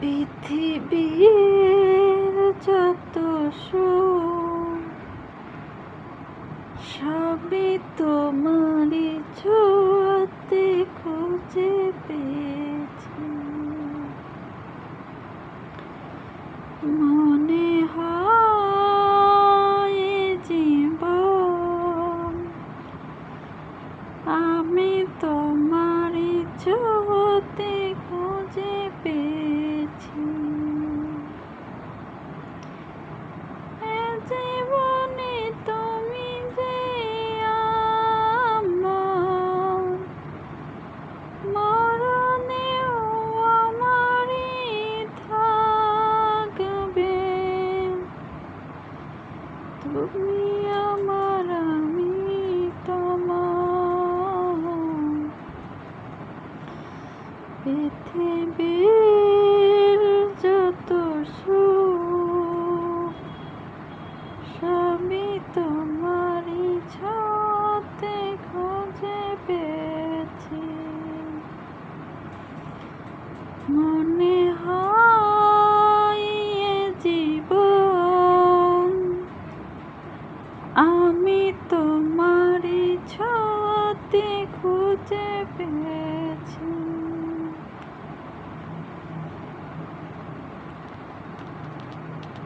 পৃথিবীর যত সবই তোমারই ছোঁয়াতে খুঁজে পেয়েছি। মনে হয় এ জীবন আমি তোমারই ছোঁয়াতে তুমি আমার আমি তোমার। পৃথিবীর যত সবই তোমারই ছাতে খুঁজে পেয়েছি। মনে আমি তোমারি ছোঁয়াতে খুঁজে পেয়ে